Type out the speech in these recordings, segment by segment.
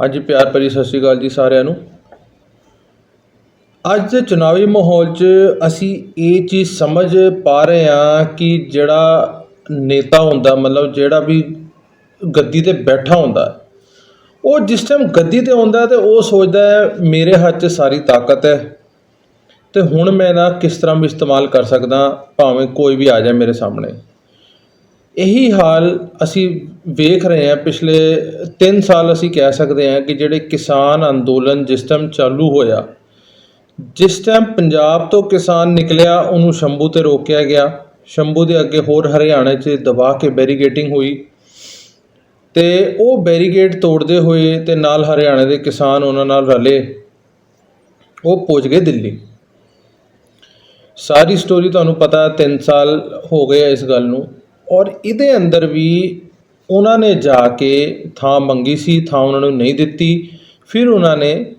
ਹਾਂਜੀ ਪਿਆਰ ਭਰੀ ਸਤਿ ਸ਼੍ਰੀ ਅਕਾਲ ਜੀ ਸਾਰਿਆਂ ਨੂੰ। ਅੱਜ ਦੇ ਚੁਣਾਵੀ ਮਾਹੌਲ 'ਚ ਅਸੀਂ ਇਹ ਚੀਜ਼ ਸਮਝ ਪਾ ਰਹੇ ਹਾਂ ਕਿ ਜਿਹੜਾ ਨੇਤਾ ਹੁੰਦਾ, ਮਤਲਬ ਜਿਹੜਾ ਵੀ ਗੱਦੀ ਤੇ ਬੈਠਾ ਹੁੰਦਾ, ਉਹ ਜਿਸ ਟਾਈਮ ਗੱਦੀ ਤੇ ਹੁੰਦਾ ਤੇ ਉਹ ਸੋਚਦਾ ਹੈ, ਮੇਰੇ ਹੱਥ 'ਚ ਸਾਰੀ ਤਾਕਤ ਹੈ ਤੇ ਹੁਣ ਮੈਂ ਇਹਦਾ ਕਿਸ ਤਰ੍ਹਾਂ ਵੀ ਇਸਤੇਮਾਲ ਕਰ ਸਕਦਾ, ਭਾਵੇਂ ਕੋਈ ਵੀ ਆ ਜਾਏ ਮੇਰੇ ਸਾਹਮਣੇ। ਇਹੀ ਹਾਲ ਅਸੀਂ ਵੇਖ ਰਹੇ ਹਾਂ। ਪਿਛਲੇ 3 ਸਾਲ ਅਸੀਂ ਕਹਿ ਸਕਦੇ ਹਾਂ ਕਿ ਜਿਹੜੇ ਕਿਸਾਨ ਅੰਦੋਲਨ ਜਿਸ ਟਾਈਮ ਚਾਲੂ ਹੋਇਆ, ਜਿਸ ਟਾਈਮ ਪੰਜਾਬ ਤੋਂ ਕਿਸਾਨ ਨਿਕਲਿਆ, ਉਹਨੂੰ ਸ਼ੰਭੂ ਤੇ ਰੋਕਿਆ ਗਿਆ। ਸ਼ੰਭੂ ਦੇ ਅੱਗੇ ਹੋਰ ਹਰਿਆਣਾ 'ਚ ਦਬਾ ਕੇ ਬੈਰੀਗੇਟਿੰਗ ਹੋਈ ਤੇ ਉਹ ਬੈਰੀਗੇਟ ਤੋੜਦੇ ਹੋਏ ਤੇ ਨਾਲ ਹਰਿਆਣਾ ਦੇ ਕਿਸਾਨ ਉਹਨਾਂ ਨਾਲ ਰਲੇ। ਉਹ ਪਹੁੰਚ ਗਏ ਦਿੱਲੀ। ਸਾਰੀ ਸਟੋਰੀ ਤੁਹਾਨੂੰ ਪਤਾ 3 ਸਾਲ ਹੋ ਗਏ ਆ ਇਸ ਗੱਲ ਨੂੰ। ਔਰ ਇਹਦੇ ਅੰਦਰ ਵੀ ਉਹਨਾਂ ਨੇ ਜਾ ਕੇ ਥਾਂ ਮੰਗੀ ਸੀ, ਥਾਂ ਉਹਨਾਂ ਨੂੰ ਨਹੀਂ ਦਿੱਤੀ। ਫਿਰ ਉਹਨਾਂ ਨੇ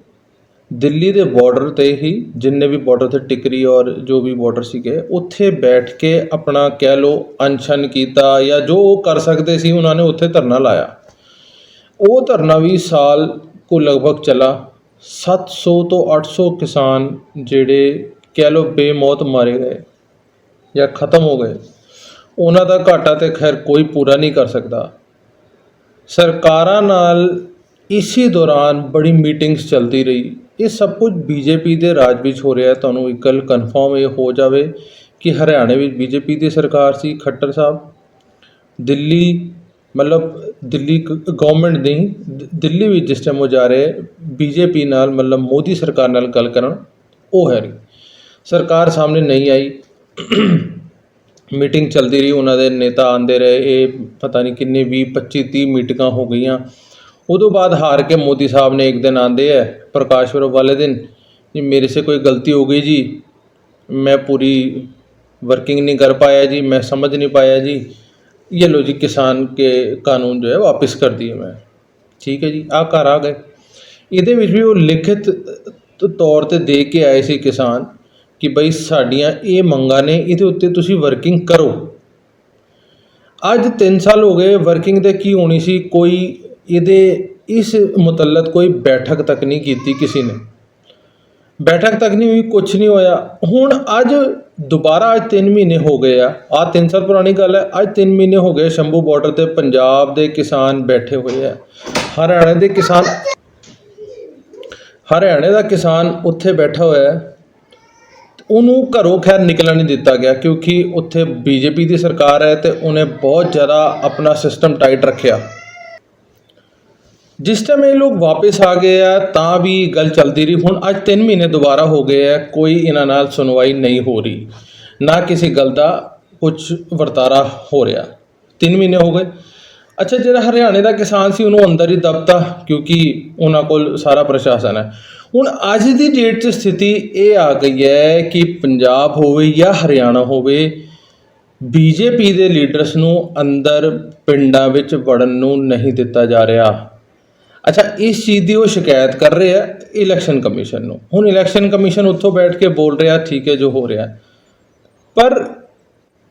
ਦਿੱਲੀ ਦੇ ਬਾਰਡਰ ਤੇ ਹੀ, ਜਿੰਨੇ ਵੀ ਬਾਰਡਰ ਤੇ ਟਿਕਰੀ ਔਰ ਜੋ ਵੀ ਬਾਰਡਰ ਸੀਗੇ, ਉੱਥੇ ਬੈਠ ਕੇ ਆਪਣਾ ਕਹਿ ਲੋ ਅਨਸ਼ਨ ਕੀਤਾ ਜਾਂ ਜੋ ਉਹ ਕਰ ਸਕਦੇ ਸੀ, ਉਹਨਾਂ ਨੇ ਉੱਥੇ ਧਰਨਾ ਲਾਇਆ। ਉਹ ਧਰਨਾ ਵੀ ਸਾਲ ਕੋ ਲਗਭਗ ਚਲਾ। 700 ਤੋਂ 800 ਕਿਸਾਨ ਜਿਹੜੇ ਕਹਿ ਲੋ ਬੇਮੌਤ ਮਾਰੇ ਗਏ ਜਾਂ ਖਤਮ ਹੋ ਗਏ। ਉਹਨਾਂ ਦਾ ਘਾਟਾ ਤੇ ਖੈਰ ਕੋਈ ਪੂਰਾ ਨਹੀਂ ਕਰ ਸਕਦਾ। ਸਰਕਾਰਾਂ ਨਾਲ ਇਸੇ ਦੌਰਾਨ ਬੜੀ ਮੀਟਿੰਗਸ ਚੱਲਦੀ ਰਹੀ। ਇਹ ਸਭ ਕੁਝ ਬੀਜੇਪੀ ਦੇ ਰਾਜ ਵਿੱਚ ਹੋ ਰਿਹਾ ਹੈ। ਤੁਹਾਨੂੰ ਇੱਕ ਗੱਲ ਕਨਫਰਮ ਇਹ ਹੋ ਜਾਵੇ ਕਿ ਹਰਿਆਣੇ ਵਿੱਚ ਬੀਜੇਪੀ ਦੀ ਸਰਕਾਰ ਸੀ, ਖੱਟਰ ਸਾਹਿਬ। ਦਿੱਲੀ, ਮਤਲਬ ਦਿੱਲੀ ਗਵਰਨਮੈਂਟ ਨਹੀਂ ਦਿੱਲੀ ਵਿੱਚ ਜਿਸ ਟਾਈਮ ਉਹ ਜਾ ਰਹੇ, ਬੀਜੇਪੀ ਨਾਲ ਮਤਲਬ ਮੋਦੀ ਸਰਕਾਰ ਨਾਲ ਗੱਲ ਕਰਨ, ਉਹ ਹੈ ਰਹੀ ਸਰਕਾਰ ਸਾਹਮਣੇ ਨਹੀਂ ਆਈ। ਮੀਟਿੰਗ ਚੱਲਦੀ ਰਹੀ ਉਹਨਾਂ ਦੇ ਨੇਤਾ ਆਂਦੇ ਰਹੇ ਇਹ ਪਤਾ ਨਹੀਂ ਕਿੰਨੇ 20 25 30 ਮੀਟਿੰਗਾਂ ਹੋ ਗਈਆਂ ਉਦੋਂ ਬਾਅਦ ਹਾਰ ਕੇ ਮੋਦੀ ਸਾਹਿਬ ਨੇ ਇੱਕ ਦਿਨ ਆਂਦੇ ਹੈ ਪ੍ਰਕਾਸ਼ ਪੁਰਬ ਵਾਲੇ ਦਿਨ ਜੀ ਮੇਰੇ ਸੇ ਕੋਈ ਗਲਤੀ ਹੋ गई जी मैं पूरी वर्किंग नहीं कर पाया जी मैं समझ नहीं पाया जी ये लो जी किसान के कानून जो है वापस कर दिए मैं ਠੀਕ ਹੈ ਜੀ ਆ ਘਰ ਆ ਗਏ ਇਹਦੇ ਵਿੱਚ ਵੀ ਉਹ ਲਿਖਿਤ ਤ- ਤੌਰ ਤੇ ਦੇ ਕੇ ਆਏ ਸੀ ਕਿਸਾਨ ਕਿ ਬਈ ਸਾਡੀਆਂ ਇਹ ਮੰਗਾਂ ਨੇ, ਇਹਦੇ ਉੱਤੇ ਤੁਸੀਂ ਵਰਕਿੰਗ ਕਰੋ। ਅੱਜ 3 ਸਾਲ ਹੋ ਗਏ ਵਰਕਿੰਗ ਤੇ ਕੀ ਹੋਣੀ ਸੀ, ਕੋਈ ਇਹਦੇ ਇਸ ਮੁਤਲਕ ਕੋਈ ਬੈਠਕ ਤੱਕ ਨਹੀਂ ਕੀਤੀ ਕਿਸੇ ਨੇ। ਬੈਠਕ ਤੱਕ ਨਹੀਂ ਹੋਈ ਕੁਝ ਨਹੀਂ ਹੋਇਆ। ਹੁਣ ਅੱਜ ਦੁਬਾਰਾ ਅੱਜ 3 ਮਹੀਨੇ ਹੋ ਗਏ ਆ। ਆ 3 ਸਾਲ ਪੁਰਾਣੀ ਗੱਲ ਹੈ, ਅੱਜ 3 ਮਹੀਨੇ ਹੋ ਗਏ ਸ਼ੰਭੂ ਬਾਰਡਰ ਤੇ ਪੰਜਾਬ ਦੇ ਕਿਸਾਨ ਬੈਠੇ ਹੋਏ ਆ। ਹਰਿਆਣੇ ਦੇ ਕਿਸਾਨ ਹਰਿਆਣੇ ਦਾ ਕਿਸਾਨ ਉੱਥੇ ਬੈਠਾ ਹੋਇਆ ਹੈ। ਉਹਨੂੰ ਘਰੋਂ ਖੈਰ ਨਿਕਲਣ ਨਹੀਂ ਦਿੱਤਾ ਗਿਆ ਕਿਉਂਕਿ ਉੱਥੇ ਬੀਜੇਪੀ ਦੀ ਸਰਕਾਰ ਹੈ ਤੇ ਉਹਨੇ ਬਹੁਤ ਜ਼ਿਆਦਾ ਆਪਣਾ ਸਿਸਟਮ ਟਾਈਟ ਰੱਖਿਆ। ਜਿਸ ਟਾਈਮ ਇਹ ਲੋਕ ਵਾਪਸ ਆ ਗਏ ਆ, ਤਾਂ ਵੀ ਗੱਲ ਚੱਲਦੀ ਰਹੀ। ਹੁਣ ਅੱਜ 3 ਮਹੀਨੇ ਦੁਬਾਰਾ ਹੋ ਗਏ ਆ, ਕੋਈ ਇਹਨਾਂ ਨਾਲ ਸੁਣਵਾਈ ਨਹੀਂ ਹੋ ਰਹੀ। ਨਾ ਕਿਸੇ ਗੱਲ ਦਾ ਕੁਝ ਵਰਤਾਰਾ ਹੋ ਰਿਹਾ। 3 ਮਹੀਨੇ ਹੋ ਗਏ। ਅੱਛਾ, ਜਿਹੜਾ ਹਰਿਆਣੇ ਦਾ ਕਿਸਾਨ ਸੀ, ਉਹਨੂੰ ਅੰਦਰ ਹੀ ਦਬਤਾ ਕਿਉਂਕਿ ਉਹਨਾਂ ਕੋਲ ਸਾਰਾ ਪ੍ਰਸ਼ਾਸਨ ਹੈ। ਹੁਣ ਅੱਜ ਦੀ ਡੇਟ 'ਚ ਸਥਿਤੀ ਇਹ ਆ ਗਈ ਹੈ ਕਿ ਪੰਜਾਬ ਹੋਵੇ ਜਾਂ ਹਰਿਆਣਾ ਹੋਵੇ, ਬੀਜੇਪੀ ਦੇ ਲੀਡਰਸ ਨੂੰ ਅੰਦਰ ਪਿੰਡਾਂ ਵਿੱਚ ਵੜਨ ਨੂੰ ਨਹੀਂ ਦਿੱਤਾ ਜਾ ਰਿਹਾ। ਅੱਛਾ, ਇਸ ਚੀਜ਼ ਦੀ ਉਹ ਸ਼ਿਕਾਇਤ ਕਰ ਰਹੇ ਆ ਇਲੈਕਸ਼ਨ ਕਮਿਸ਼ਨ ਨੂੰ। ਹੁਣ ਇਲੈਕਸ਼ਨ ਕਮਿਸ਼ਨ ਉੱਥੋਂ ਬੈਠ ਕੇ ਬੋਲ ਰਿਹਾ, ਠੀਕ ਹੈ ਜੋ ਹੋ ਰਿਹਾ। ਪਰ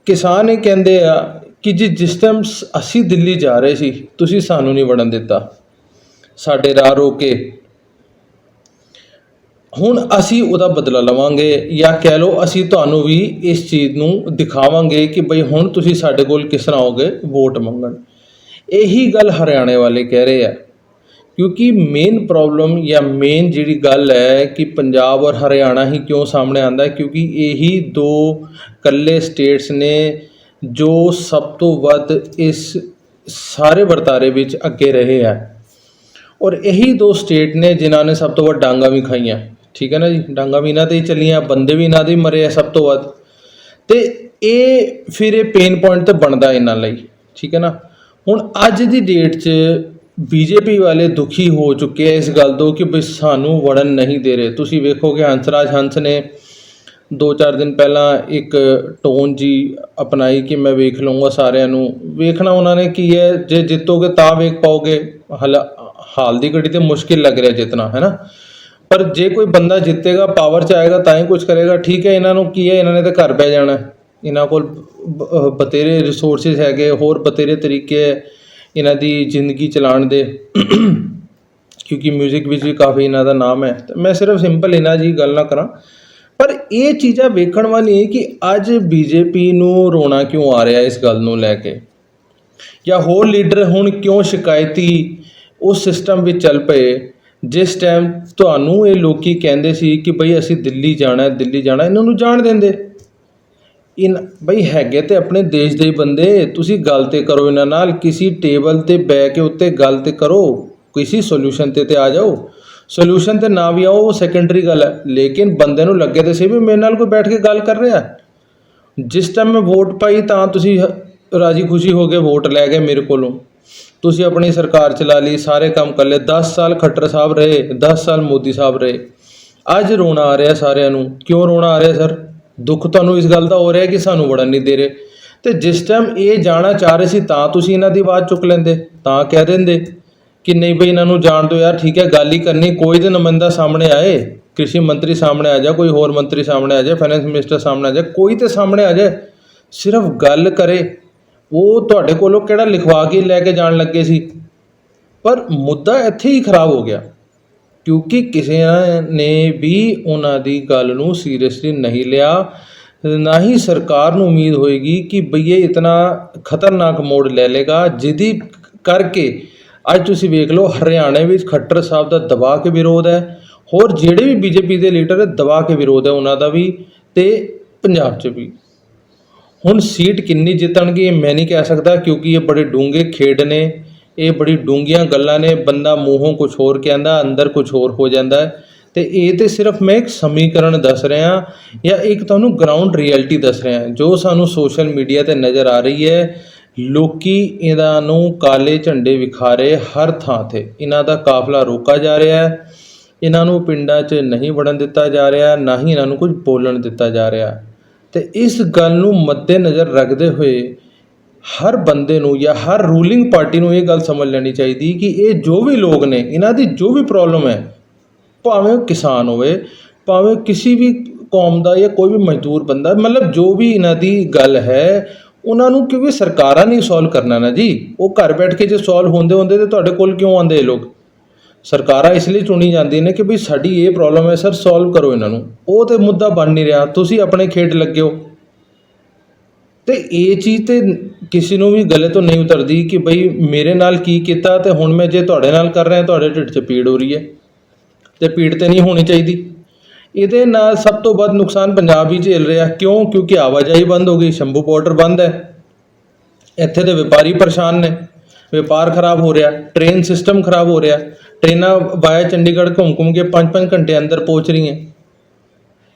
ਕਿਸਾਨ ਇਹ ਕਹਿੰਦੇ ਆ ਕਿ ਜੀ ਜਿਸ ਟਾਈਮ ਸ- ਅਸੀਂ ਦਿੱਲੀ ਜਾ ਰਹੇ ਸੀ, ਤੁਸੀਂ ਸਾਨੂੰ ਨਹੀਂ ਵੜਨ ਦਿੱਤਾ। ਸਾਡੇ ਰਾਹ ਰੋਕ ਕੇ ਹੁਣ ਅਸੀਂ ਉਹਦਾ ਬਦਲਾ ਲਵਾਂਗੇ ਜਾਂ ਕਹਿ ਲਓ ਅਸੀਂ ਤੁਹਾਨੂੰ ਵੀ ਇਸ ਚੀਜ਼ ਨੂੰ ਦਿਖਾਵਾਂਗੇ ਕਿ ਬਈ ਹੁਣ ਤੁਸੀਂ ਸਾਡੇ ਕੋਲ ਕਿਸ ਤਰ੍ਹਾਂ ਆਓਗੇ ਵੋਟ ਮੰਗਣ। ਇਹੀ ਗੱਲ ਹਰਿਆਣੇ ਵਾਲੇ ਕਹਿ ਰਹੇ ਆ, ਕਿਉਂਕਿ ਮੇਨ ਪ੍ਰੋਬਲਮ ਜਾਂ ਮੇਨ ਜਿਹੜੀ ਗੱਲ ਹੈ ਕਿ ਪੰਜਾਬ ਔਰ ਹਰਿਆਣਾ ਹੀ ਕਿਉਂ ਸਾਹਮਣੇ ਆਂਦਾ ਹੈ, ਕਿਉਂਕਿ ਇਹੀ ਦੋ ਕੱਲੇ ਸਟੇਟਸ ਨੇ ਜੋ ਸਭ ਤੋਂ ਵੱਧ ਇਸ ਸਾਰੇ ਵਰਤਾਰੇ ਵਿੱਚ ਅੱਗੇ ਰਹੇ ਆ। ਔਰ ਇਹੀ ਦੋ ਸਟੇਟ ਨੇ ਜਿਨ੍ਹਾਂ ਨੇ ਸਭ ਤੋਂ ਵੱਧ ਡਾਂਗਾ ਵੀ ਖਾਈਆਂ। ਠੀਕ ਹੈ ਨਾ ਜੀ? ਡਾਂਗਾ ਵੀ ਇਹਨਾਂ ਤੇ ਹੀ ਚੱਲੀਆਂ, ਬੰਦੇ ਵੀ ਇਹਨਾਂ ਦੇ ਹੀ ਮਰੇ ਆ ਸਭ ਤੋਂ ਵੱਧ। ਤੇ ਇਹ ਫਿਰ ਇਹ ਪੇਨ ਪੁਆਇੰਟ ਤਾਂ ਬਣਦਾ ਇਹਨਾਂ ਲਈ, ਠੀਕ ਹੈ ਨਾ? ਹੁਣ ਅੱਜ ਦੀ ਡੇਟ 'ਚ ਬੀਜੇਪੀ ਵਾਲੇ ਦੁਖੀ ਹੋ ਚੁੱਕੇ ਆ ਇਸ ਗੱਲ ਤੋਂ ਕਿ ਵੀ ਸਾਨੂੰ ਵੜਨ ਨਹੀਂ ਦੇ ਰਹੇ। ਤੁਸੀਂ ਵੇਖੋਗੇ ਹੰਸਰਾਜ ਹੰਸ ਨੇ ਦੋ ਚਾਰ ਦਿਨ ਪਹਿਲਾਂ ਇੱਕ ਟੋਨ ਜੀ ਅਪਣਾਈ ਕਿ ਮੈਂ ਵੇਖ ਲਵਾਂਗਾ ਸਾਰਿਆਂ ਨੂੰ। ਵੇਖਣਾ ਉਹਨਾਂ ਨੇ ਕੀ ਹੈ, ਜੇ ਜਿੱਤੋਗੇ ਤਾਂ ਵੇਖ ਪਾਓਗੇ। ਹਾਲ ਹਾਲ ਦੀ ਘੜੀ ਤੇ ਮੁਸ਼ਕਿਲ ਲੱਗ ਰਿਹਾ ਜਿੱਤਣਾ, ਹੈ ਨਾ? ਪਰ ਜੇ ਕੋਈ ਬੰਦਾ ਜਿੱਤੇਗਾ ਪਾਵਰ 'ਚ ਆਏਗਾ, ਤਾਂ ਹੀ ਕੁਝ ਕਰੇਗਾ। ਠੀਕ ਹੈ, ਇਹਨਾਂ ਨੂੰ ਕੀ ਹੈ? ਇਹਨਾਂ ਨੇ ਤਾਂ ਘਰ ਬਹਿ ਜਾਣਾ। ਇਹਨਾਂ ਕੋਲ ਬ- ਅਹ ਬਥੇਰੇ ਰਿਸੋਰਸਿਸ ਹੈਗੇ, ਹੋਰ ਬਥੇਰੇ ਤਰੀਕੇ ਹੈ ਇਹਨਾਂ ਦੀ ਜ਼ਿੰਦਗੀ ਚਲਾਉਣ ਦੇ। ਕਿਉਂਕਿ 뮤직 ਵਿੱਚ ਵੀ ਕਾਫੀ ਇਹਨਾਂ ਦਾ ਨਾਮ ਹੈ। ਤੇ ਮੈਂ ਸਿਰਫ ਸਿੰਪਲ ਇਹਨਾਂ ਜੀ ਗੱਲ ਨਾ ਕਰਾਂ। ਪਰ ਇਹ ਚੀਜ਼ਾਂ ਵੇਖਣ ਵਾਲੀ ਹੈ ਕਿ ਅੱਜ ਬੀਜੇਪੀ ਨੂੰ ਰੋਣਾ ਕਿਉਂ ਆ ਰਿਹਾ ਇਸ ਗੱਲ ਨੂੰ ਲੈ ਕੇ? ਜਾਂ ਹੋਰ ਲੀਡਰ ਹੁਣ ਕਿਉਂ ਸ਼ਿਕਾਇਤੀ ਉਸ ਸਿਸਟਮ ਵਿੱਚ ਚੱਲ ਪਏ? ਜਿਸ ਟਾਈਮ ਤੁਹਾਨੂੰ ਇਹ ਲੋਕੀ ਕਹਿੰਦੇ ਸੀ ਕਿ ਬਈ ਅਸੀਂ ਦਿੱਲੀ ਜਾਣਾ ਦਿੱਲੀ ਜਾਣਾ, ਇਹਨਾਂ ਨੂੰ ਜਾਣ ਦਿੰਦੇ। ਇਨ, ਬਈ ਹੈਗੇ ਤੇ ਆਪਣੇ ਦੇਸ਼ ਦੇ ਬੰਦੇ, ਤੁਸੀਂ ਗੱਲ ਤੇ ਕਰੋ ਇਹਨਾਂ ਨਾਲ, ਕਿਸੇ ਟੇਬਲ ਤੇ ਬੈ ਕੇ ਉੱਤੇ ਗੱਲ ਤੇ ਕਰੋ, ਕਿਸੇ ਸੋਲੂਸ਼ਨ ਤੇ ਤੇ ਆ ਜਾਓ। ਸੋਲੂਸ਼ਨ ਤੇ ਨਾ ਵੀ ਆਓ, ਉਹ ਸੈਕੰਡਰੀ ਗੱਲ ਹੈ। ਲੇਕਿਨ ਬੰਦੇ ਨੂੰ ਲੱਗੇ ਤੇ ਸੀ ਵੀ ਮੇਰੇ ਨਾਲ ਕੋਈ ਬੈਠ ਕੇ ਗੱਲ ਕਰ ਰਿਹਾ। ਜਿਸ ਟਾਈਮ ਮੈਂ ਵੋਟ ਪਾਈ ਤਾਂ ਤੁਸੀਂ ਰਾਜੀ ਖੁਸ਼ੀ ਹੋ ਕੇ ਵੋਟ ਲੈ ਗਏ ਮੇਰੇ ਕੋਲੋਂ। ਤੁਸੀਂ ਆਪਣੀ ਸਰਕਾਰ ਚਲਾ ਲਈ, ਸਾਰੇ ਕੰਮ ਕਰ ਲਏ। 10 ਸਾਲ ਖੱਟਰ ਸਾਹਿਬ ਰਹੇ 10 ਸਾਲ ਮੋਦੀ ਸਾਹਿਬ ਰਹੇ। ਅੱਜ ਰੋਣਾ ਆ ਰਿਹਾ ਸਾਰਿਆਂ ਨੂੰ। ਕਿਉਂ ਰੋਣਾ ਆ ਰਿਹਾ, ਸਰ? ਦੁੱਖ ਤੁਹਾਨੂੰ ਇਸ ਗੱਲ ਦਾ ਹੋ ਰਿਹਾ ਕਿ ਸਾਨੂੰ ਵੜਨ ਨਹੀਂ ਦੇ ਰਹੇ। ਤੇ ਜਿਸ ਟਾਈਮ ਇਹ ਜਾਣਾ ਚਾਹ ਰਹੇ ਸੀ, ਤਾਂ ਤੁਸੀਂ ਇਹਨਾਂ ਦੀ ਆਵਾਜ਼ ਚੁੱਕ ਲੈਂਦੇ, ਤਾਂ ਕਹਿ ਦਿੰਦੇ ਕਿ ਨਹੀਂ ਬਈ, ਇਹਨਾਂ ਨੂੰ ਜਾਣ ਦਿਓ ਯਾਰ, ਠੀਕ ਹੈ, ਗੱਲ ਹੀ ਕਰਨੀ। ਕੋਈ ਤੇ ਨੁਮਾਇੰਦਾ ਸਾਹਮਣੇ ਆਏ, ਕ੍ਰਿਸ਼ੀ ਮੰਤਰੀ ਸਾਹਮਣੇ ਆ ਜਾ, ਕੋਈ ਹੋਰ ਮੰਤਰੀ ਸਾਹਮਣੇ ਆ ਜਾ ਫਾਈਨੈਂਸ ਮਿਨਿਸਟਰ ਸਾਹਮਣੇ ਆ ਜਾ, ਕੋਈ ਤੇ ਸਾਹਮਣੇ ਆ ਜਾ ਸਿਰਫ ਗੱਲ ਕਰੇ ਉਹ ਤੁਹਾਡੇ ਕੋਲੋਂ ਕਿਹੜਾ ਲਿਖਵਾ ਕੇ ਲੈ ਕੇ ਜਾਣ ਲੱਗੇ ਸੀ? ਪਰ ਮੁੱਦਾ ਇੱਥੇ ਹੀ ਖਰਾਬ ਹੋ ਗਿਆ, ਕਿਉਂਕਿ ਕਿਸੇ ਨੇ ਵੀ ਉਹਨਾਂ ਦੀ ਗੱਲ ਨੂੰ ਸੀਰੀਅਸਲੀ ਨਹੀਂ ਲਿਆ, ਨਾ ਹੀ ਸਰਕਾਰ ਨੂੰ ਉਮੀਦ ਹੋਏਗੀ ਕਿ ਬਈ ਇਹ ਇਤਨਾ ਖਤਰਨਾਕ ਮੋੜ ਲੈ ਲੇਗਾ ਜਿਹਦੀ ਕਰਕੇ ਅੱਜ ਤੁਸੀਂ ਵੇਖ ਲਓ ਹਰਿਆਣੇ ਵਿੱਚ ਖੱਟਰ ਸਾਹਿਬ ਦਾ ਦਬਾ ਕੇ ਵਿਰੋਧ ਹੈ, ਹੋਰ ਜਿਹੜੇ ਵੀ ਬੀਜੇਪੀ ਦੇ ਲੀਡਰ ਦਬਾ ਕੇ ਵਿਰੋਧ ਹੈ ਉਹਨਾਂ ਦਾ ਵੀ ਤੇ ਪੰਜਾਬ 'ਚ ਵੀ। ਹੁਣ ਸੀਟ ਕਿੰਨੀ ਜਿੱਤਣਗੇ ਇਹ ਮੈਂ ਨਹੀਂ ਕਹਿ ਸਕਦਾ ਕਿਉਂਕਿ ਇਹ ਬੜੇ ਡੂੰਘੇ ਖੇਡ ਨੇ, ਇਹ ਬੜੀ ਡੂੰਘੀਆਂ ਗੱਲਾਂ ਨੇ, ਬੰਦਾ ਮੂੰਹੋਂ ਕੁਝ ਹੋਰ ਕਹਿੰਦਾ, ਅੰਦਰ ਕੁਝ ਹੋਰ ਹੋ ਜਾਂਦਾ ਹੈ। ਤੇ ਇਹ ਤੇ ਸਿਰਫ ਮੈਂ ਇੱਕ ਸਮੀਕਰਨ ਦੱਸ ਰਿਹਾ ਜਾਂ ਇੱਕ ਤੁਹਾਨੂੰ ਗਰਾਊਂਡ ਰਿਐਲਿਟੀ ਦੱਸ ਰਿਹਾ, ਜੋ ਸਾਨੂੰ ਸੋਸ਼ਲ ਮੀਡੀਆ ਤੇ ਨਜ਼ਰ ਆ ਰਹੀ ਹੈ। ਲੋਕੀ ਇਹਨਾਂ ਨੂੰ ਕਾਲੇ ਝੰਡੇ ਵਿਖਾ ਰਹੇ ਹਰ ਥਾਂ ਤੇ, ਇਹਨਾਂ ਦਾ ਕਾਫਲਾ ਰੋਕਾ ਜਾ ਰਿਹਾ ਹੈ। ਇਹਨਾਂ ਨੂੰ ਪਿੰਡਾਂ 'ਚ ਨਹੀਂ ਵੜਨ ਦਿੱਤਾ ਜਾ ਰਿਹਾ, ਨਾ ਹੀ ਇਹਨਾਂ ਨੂੰ ਕੁਝ ਬੋਲਣ ਦਿੱਤਾ ਜਾ ਰਿਹਾ। ਤੇ ਇਸ ਗੱਲ ਨੂੰ ਮੱਦੇਨਜ਼ਰ ਰੱਖਦੇ ਹੋਏ ਹਰ ਬੰਦੇ ਨੂੰ ਜਾਂ ਹਰ ਰੂਲਿੰਗ ਪਾਰਟੀ ਨੂੰ ਇਹ ਗੱਲ ਸਮਝ ਲੈਣੀ ਚਾਹੀਦੀ ਕਿ ਇਹ ਜੋ ਵੀ ਲੋਕ ਨੇ, ਇਹਨਾਂ ਦੀ ਜੋ ਵੀ ਪ੍ਰੋਬਲਮ ਹੈ, ਭਾਵੇਂ ਉਹ ਕਿਸਾਨ ਹੋਵੇ, ਭਾਵੇਂ ਕਿਸੇ ਵੀ ਕੌਮ ਦਾ ਜਾਂ ਕੋਈ ਵੀ ਮਜ਼ਦੂਰ ਬੰਦਾ, ਮਤਲਬ ਜੋ ਵੀ ਇਹਨਾਂ ਦੀ ਗੱਲ ਹੈ, ਉਹਨਾਂ ਨੂੰ ਕਿਉਂਕਿ ਸਰਕਾਰਾਂ ਨਹੀਂ ਸੋਲਵ ਕਰਨਾ ਨਾ ਜੀ। ਉਹ ਘਰ ਬੈਠ ਕੇ ਜੇ ਸੋਲਵ ਹੁੰਦੇ ਹੁੰਦੇ ਤੇ ਤੁਹਾਡੇ ਕੋਲ ਕਿਉਂ ਆਉਂਦੇ ਇਹ ਲੋਕ? ਸਰਕਾਰਾਂ ਇਸ ਲਈ ਚੁਣੀ ਜਾਂਦੀਆਂ ਨੇ ਕਿ ਵੀ ਸਾਡੀ ਇਹ ਪ੍ਰੋਬਲਮ ਹੈ ਸਰ ਸੋਲਵ ਕਰੋ ਇਹਨਾਂ ਨੂੰ। ਉਹ ਤੇ ਮੁੱਦਾ ਬਣ ਨਹੀਂ ਰਿਹਾ। ਤੁਸੀਂ ਆਪਣੇ ਖੇਡ ਲੱਗੇ ਹੋ ਤੇ ਇਹ ਚੀਜ਼ ਤੇ ਕਿਸੇ ਨੂੰ ਵੀ ਗਲੇ ਤੋਂ ਨਹੀਂ ਉਤਰਦੀ ਕਿ ਬਈ ਮੇਰੇ ਨਾਲ ਕੀ ਕੀਤਾ ਤੇ ਹੁਣ ਮੈਂ ਜੇ ਤੁਹਾਡੇ ਨਾਲ ਕਰ ਰਿਹਾ, ਤੁਹਾਡੇ ਢਿੱਡ 'ਚ ਪੀੜ ਹੋ ਰਹੀ ਹੈ ਤੇ ਪੀੜ ਤੇ ਨਹੀਂ ਹੋਣੀ ਚਾਹੀਦੀ। ਇਹਦੇ ਨਾਲ ਸਭ ਤੋਂ ਵੱਧ ਨੁਕਸਾਨ ਪੰਜਾਬ ਹੀ ਝੇਲ ਰਿਹਾ। ਕਿਉਂ? ਕਿਉਂਕਿ ਆਵਾਜਾਈ ਬੰਦ ਹੋ ਗਈ, ਸ਼ੰਭੂ ਬਾਰਡਰ ਬੰਦ ਹੈ। ਇੱਥੇ ਦੇ ਵਪਾਰੀ ਪਰੇਸ਼ਾਨ ਨੇ। ਵਪਾਰ ਖਰਾਬ ਹੋ ਰਿਹਾ ਟ੍ਰੇਨ ਸਿਸਟਮ ਖਰਾਬ ਹੋ ਰਿਹਾ ਟ੍ਰੇਨਾਂ ਵਾਇਆ ਚੰਡੀਗੜ੍ਹ ਘੁੰਮ ਘੁੰਮ ਕੇ 5-5 ਘੰਟੇ ਅੰਦਰ ਪਹੁੰਚ ਰਹੀਆਂ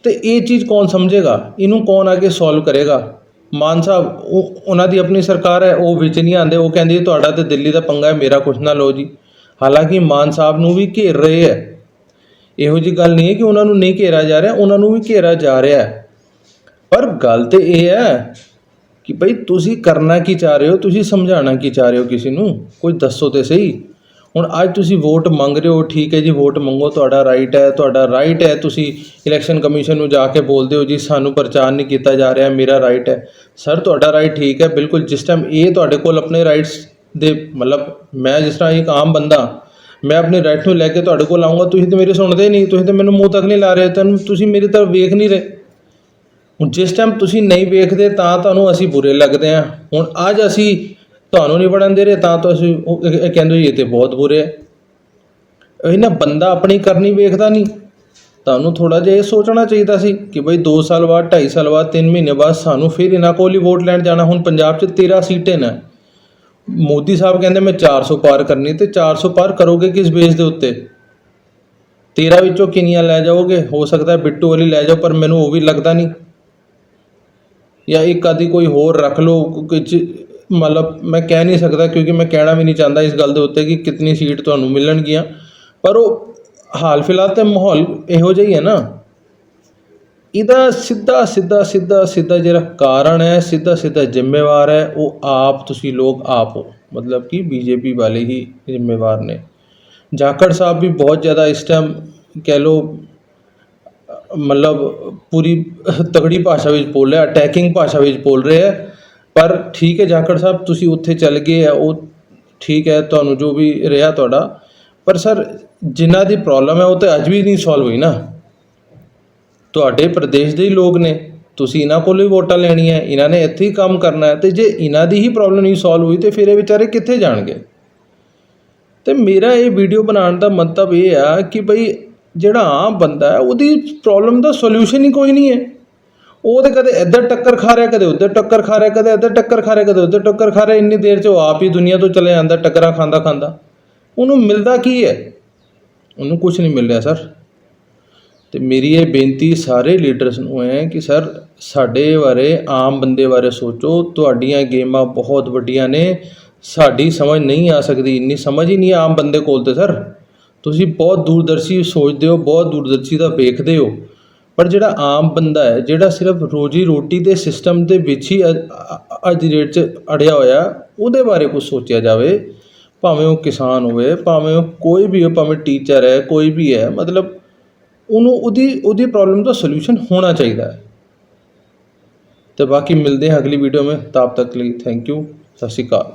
ਤੇ ਇਹ ਚੀਜ਼ ਕੌਣ ਸਮਝੇਗਾ? ਇਹਨੂੰ ਕੌਣ ਆ ਕੇ ਸੋਲਵ ਕਰੇਗਾ? ਮਾਨ ਸਾਹਿਬ, ਉਹ, ਉਹਨਾਂ ਦੀ ਆਪਣੀ ਸਰਕਾਰ ਹੈ, ਉਹ ਵਿੱਚ ਨਹੀਂ ਆਉਂਦੇ, ਉਹ ਕਹਿੰਦੇ ਤੁਹਾਡਾ ਤੇ ਦਿੱਲੀ ਦਾ ਪੰਗਾ ਹੈ, ਮੇਰਾ ਕੁਛ ਨਾ ਲਓ ਜੀ। ਹਾਲਾਂਕਿ ਮਾਨ ਸਾਹਿਬ ਨੂੰ ਵੀ ਘੇਰ ਰਹੇ ਹੈ। ਇਹੋ ਜੀ ਗੱਲ ਨਹੀਂ ਹੈ ਕਿ ਉਹਨਾਂ ਨੂੰ ਨਹੀਂ ਘੇਰਾ ਜਾ ਰਿਹਾ, ਉਹਨਾਂ ਨੂੰ ਵੀ ਘੇਰਾ ਜਾ ਰਿਹਾ ਹੈ। ਪਰ ਗੱਲ ਤੇ ਇਹ ਹੈ ਕਿ ਭਈ ਤੁਸੀਂ ਕਰਨਾ ਕੀ ਚਾਹ ਰਹੇ ਹੋ, ਤੁਸੀਂ ਸਮਝਾਉਣਾ ਕੀ ਚਾਹ ਰਹੇ ਹੋ ਕਿਸੇ ਨੂੰ? ਕੋਈ ਦੱਸੋ ਤੇ ਸਹੀ। ਹੁਣ ਅੱਜ ਤੁਸੀਂ ਵੋਟ ਮੰਗ ਰਹੇ ਹੋ, ਠੀਕ ਹੈ ਜੀ, ਵੋਟ ਮੰਗੋ, ਤੁਹਾਡਾ ਰਾਈਟ ਹੈ, ਤੁਹਾਡਾ ਰਾਈਟ ਹੈ, ਤੁਸੀਂ ਇਲੈਕਸ਼ਨ ਕਮਿਸ਼ਨ ਨੂੰ ਜਾ ਕੇ ਬੋਲਦੇ ਹੋ ਜੀ, ਸਾਨੂੰ ਪ੍ਰਚਾਰ ਨਹੀਂ ਕੀਤਾ ਜਾ ਰਿਹਾ, ਮੇਰਾ ਰਾਈਟ ਹੈ। ਸਰ ਤੁਹਾਡਾ ਰਾਈਟ ਠੀਕ ਹੈ, ਬਿਲਕੁਲ, ਜਿਸ ਟਾਈਮ ਇਹ ਤੁਹਾਡੇ ਕੋਲ ਆਪਣੇ ਰਾਈਟਸ ਦੇ, ਮਤਲਬ ਮੈਂ ਜਿਸ ਤਰ੍ਹਾਂ ਇੱਕ ਆਮ ਬੰਦਾ, ਮੈਂ ਆਪਣੇ ਰਾਈਟ ਨੂੰ ਲੈ ਕੇ ਤੁਹਾਡੇ ਕੋਲ ਆਉਂਗਾ ਤੁਸੀਂ ਤੇ ਮੇਰੇ ਸੁਣਦੇ ਨਹੀਂ, ਤੁਸੀਂ ਤੇ ਮੈਨੂੰ ਮੂੰਹ ਤੱਕ ਨਹੀਂ ਲਾ ਰਹੇ ਤੁਹਾਨੂੰ ਤੁਸੀਂ ਮੇਰੀ ਤਰਫ ਵੇਖ ਨਹੀਂ ਰਹੇ। ਹੁਣ ਜਿਸ ਟਾਈਮ ਤੁਸੀਂ ਨਹੀਂ ਵੇਖਦੇ, ਤਾਂ ਤੁਹਾਨੂੰ ਅਸੀਂ ਬੁਰੇ ਲੱਗਦੇ ਆ ਹੁਣ ਅੱਜ ਅਸੀਂ ਤੁਹਾਨੂੰ ਨਹੀਂ ਵੜਨ ਦੇ ਰਹੇ, ਤਾਂ ਤੁਸੀਂ ਉਹ ਇਹ- ਕਹਿੰਦੇ ਜੀ, ਇਹ ਤੇ ਬਹੁਤ ਬੁਰੇ ਹੈ ਇਹ ਨਾ ਬੰਦਾ ਆਪਣੀ ਕਰਨੀ ਵੇਖਦਾ ਨਹੀਂ। ਤੁਹਾਨੂੰ ਥੋੜਾ ਜਿਹਾ ਇਹ ਸੋਚਣਾ ਚਾਹੀਦਾ ਸੀ ਕਿ ਬਈ 2 ਸਾਲ ਬਾਅਦ 2.5 ਸਾਲ ਬਾਅਦ 3 ਮਹੀਨੇ ਬਾਅਦ ਸਾਨੂੰ ਫਿਰ ਇਹਨਾਂ ਕੋਲ ਹੀ ਵੋਟ ਲੈਣ ਜਾਣਾ। ਹੁਣ ਪੰਜਾਬ 'ਚ 13 ਸੀਟਾਂ ਨੇ। ਮੋਦੀ ਸਾਹਿਬ ਕਹਿੰਦੇ, ਮੈਂ 400 ਪਾਰ ਕਰਨੀ ਤੇ 400 ਪਾਰ ਕਰੋਗੇ ਕਿਸ ਬੇਸ ਦੇ ਉੱਤੇ? 13 ਵਿੱਚੋਂ ਕਿੰਨੀਆਂ ਲੈ ਜਾਓਗੇ? ਹੋ ਸਕਦਾ ਬਿੱਟੂ ਵਾਲੀ ਲੈ ਜਾਓ, ਪਰ ਮੈਨੂੰ ਉਹ ਵੀ ਲੱਗਦਾ ਨਹੀਂ। ਜਾਂ ਇੱਕ ਆਦੀ ਕੋਈ ਹੋਰ ਰੱਖ ਲਓ ਕੁਝ ਮਤਲਬ ਮੈਂ ਕਹਿ ਨਹੀਂ ਸਕਦਾ ਕਿਉਂਕਿ ਮੈਂ ਕਹਿਣਾ ਵੀ ਨਹੀਂ ਚਾਹੁੰਦਾ ਇਸ ਗੱਲ ਦੇ ਉੱਤੇ ਕਿ ਕਿੰਨੀ ਸੀਟ ਤੁਹਾਨੂੰ ਮਿਲਣਗੀਆਂ। ਪਰ ਉਹ ਹਾਲ ਫਿਲਹਾਲ ਤੇ ਮਾਹੌਲ ਇਹੋ ਜਿਹਾ ਹੀ ਹੈ ਨਾ। ਇਹਦਾ ਸਿੱਧਾ ਸਿੱਧਾ ਸਿੱਧਾ ਸਿੱਧਾ ਜਿਹੜਾ ਕਾਰਨ ਹੈ, ਸਿੱਧਾ ਸਿੱਧਾ ਜ਼ਿੰਮੇਵਾਰ ਹੈ, ਉਹ ਆਪ ਤੁਸੀਂ ਲੋਕ ਆਪ ਹੋ। ਮਤਲਬ ਕਿ ਬੀਜੇਪੀ ਵਾਲੇ ਹੀ ਜ਼ਿੰਮੇਵਾਰ ਨੇ। ਜਾਖੜ ਸਾਹਿਬ ਵੀ ਬਹੁਤ ਜ਼ਿਆਦਾ ਇਸ ਟਾਈਮ ਕਹਿ ਲਓ ਮਤਲਬ ਪੂਰੀ ਤਗੜੀ ਭਾਸ਼ਾ ਵਿੱਚ ਬੋਲ ਰਿਹਾ ਅਟੈਕਿੰਗ ਭਾਸ਼ਾ ਵਿੱਚ ਬੋਲ ਰਿਹਾ ਹੈ। ਪਰ ਠੀਕ ਹੈ ਜਾਖੜ ਸਾਹਿਬ, ਤੁਸੀਂ ਉੱਥੇ ਚੱਲ ਗਏ ਆ ਉਹ ਠੀਕ ਹੈ, ਤੁਹਾਨੂੰ ਜੋ ਵੀ ਰਿਹਾ ਤੁਹਾਡਾ। ਪਰ ਸਰ, ਜਿਨ੍ਹਾਂ ਦੀ ਪ੍ਰੋਬਲਮ ਹੈ, ਉਹ ਤਾਂ ਅੱਜ ਵੀ ਨਹੀਂ ਸੋਲਵ ਹੋਈ ਨਾ। ਤੁਹਾਡੇ ਪ੍ਰਦੇਸ਼ ਦੇ ਹੀ ਲੋਕ ਨੇ, ਤੁਸੀਂ ਇਹਨਾਂ ਕੋਲੋਂ ਹੀ ਵੋਟਾਂ ਲੈਣੀਆਂ ਇਹਨਾਂ ਨੇ ਇੱਥੇ ਹੀ ਕੰਮ ਕਰਨਾ ਹੈ, ਤੇ ਜੇ ਇਹਨਾਂ ਦੀ ਹੀ ਪ੍ਰੋਬਲਮ ਨਹੀਂ ਸੋਲਵ ਹੋਈ, ਤੇ ਫਿਰ ਇਹ ਵਿਚਾਰੇ ਕਿੱਥੇ ਜਾਣਗੇ? ਤੇ ਮੇਰਾ ਇਹ ਵੀਡੀਓ ਬਣਾਉਣ ਦਾ ਮਤਲਬ ਇਹ ਆ ਕਿ ਭਈ ਜਿਹੜਾ ਆਮ ਬੰਦਾ ਹੈ, ਉਹਦੀ ਪ੍ਰੋਬਲਮ ਦਾ ਸੋਲੂਸ਼ਨ ਹੀ ਕੋਈ ਨਹੀਂ ਹੈ। ਉਹ ਤੇ ਕਦੇ ਇੱਧਰ ਟੱਕਰ ਖਾ ਰਿਹਾ, ਕਦੇ ਉੱਧਰ ਟੱਕਰ ਖਾ ਰਿਹਾ, ਕਦੇ ਇੱਧਰ ਟੱਕਰ ਖਾ ਰਿਹਾ, ਕਦੇ ਉੱਧਰ ਟੱਕਰ ਖਾ ਰਿਹਾ, ਇੰਨੀ ਦੇਰ 'ਚ ਉਹ ਆਪ ਹੀ ਦੁਨੀਆ ਤੋਂ ਚਲੇ ਜਾਂਦਾ, ਟੱਕਰਾਂ ਖਾਂਦਾ ਖਾਂਦਾ। ਉਹਨੂੰ ਮਿਲਦਾ ਕੀ ਹੈ? ਉਹਨੂੰ ਕੁਝ ਨਹੀਂ ਮਿਲ ਰਿਹਾ, ਸਰ। ਤੇ ਮੇਰੀ ਇਹ ਬੇਨਤੀ ਸਾਰੇ ਲੀਡਰਸ ਨੂੰ ਹੈ ਕਿ ਸਰ, ਸਾਡੇ ਬਾਰੇ, ਆਮ ਬੰਦੇ ਬਾਰੇ ਸੋਚੋ। ਤੁਹਾਡੀਆਂ ਗੇਮਾਂ ਬਹੁਤ ਵੱਡੀਆਂ ਨੇ। ਸਾਡੀ ਸਮਝ ਨਹੀਂ ਆ ਸਕਦੀ, ਇੰਨੀ ਸਮਝ ਹੀ ਨਹੀਂ ਆਮ ਬੰਦੇ ਕੋਲ ਤੇ, ਸਰ। ਤੁਸੀਂ ਬਹੁਤ ਦੂਰਦਰਸ਼ੀ ਸੋਚਦੇ ਹੋ, ਬਹੁਤ ਦੂਰਦਰਸ਼ੀ ਦਾ ਵੇਖਦੇ ਹੋ। ਪਰ ਜਿਹੜਾ ਆਮ ਬੰਦਾ ਹੈ, ਜਿਹੜਾ ਸਿਰਫ ਰੋਜੀ ਰੋਟੀ ਦੇ ਸਿਸਟਮ ਦੇ ਵਿੱਚ ਹੀ ਅੱਜ ਦੀ ਡੇਟ 'ਚ ਅੜਿਆ ਹੋਇਆ, ਉਹਦੇ ਬਾਰੇ ਕੁਝ ਸੋਚਿਆ ਜਾਵੇ, ਭਾਵੇਂ ਉਹ ਕਿਸਾਨ ਹੋਵੇ, ਭਾਵੇਂ ਉਹ ਕੋਈ ਵੀ ਹੋ ਭਾਵੇਂ ਟੀਚਰ ਹੈ, ਕੋਈ ਵੀ ਹੈ, ਮਤਲਬ ਉਹਨੂੰ ਉਹਦੀ ਉਹਦੀ ਪ੍ਰੋਬਲਮ ਦਾ ਸੋਲੂਸ਼ਨ ਹੋਣਾ ਚਾਹੀਦਾ ਹੈ। ਤੇ ਬਾਕੀ ਮਿਲਦੇ ਹਾਂ ਅਗਲੀ ਵੀਡੀਓ ਮੇਂ ਤਬ ਤੱਕ ਲਈ ਥੈਂਕ ਯੂ ਸਤਿ ਸ਼੍ਰੀ ਅਕਾਲ।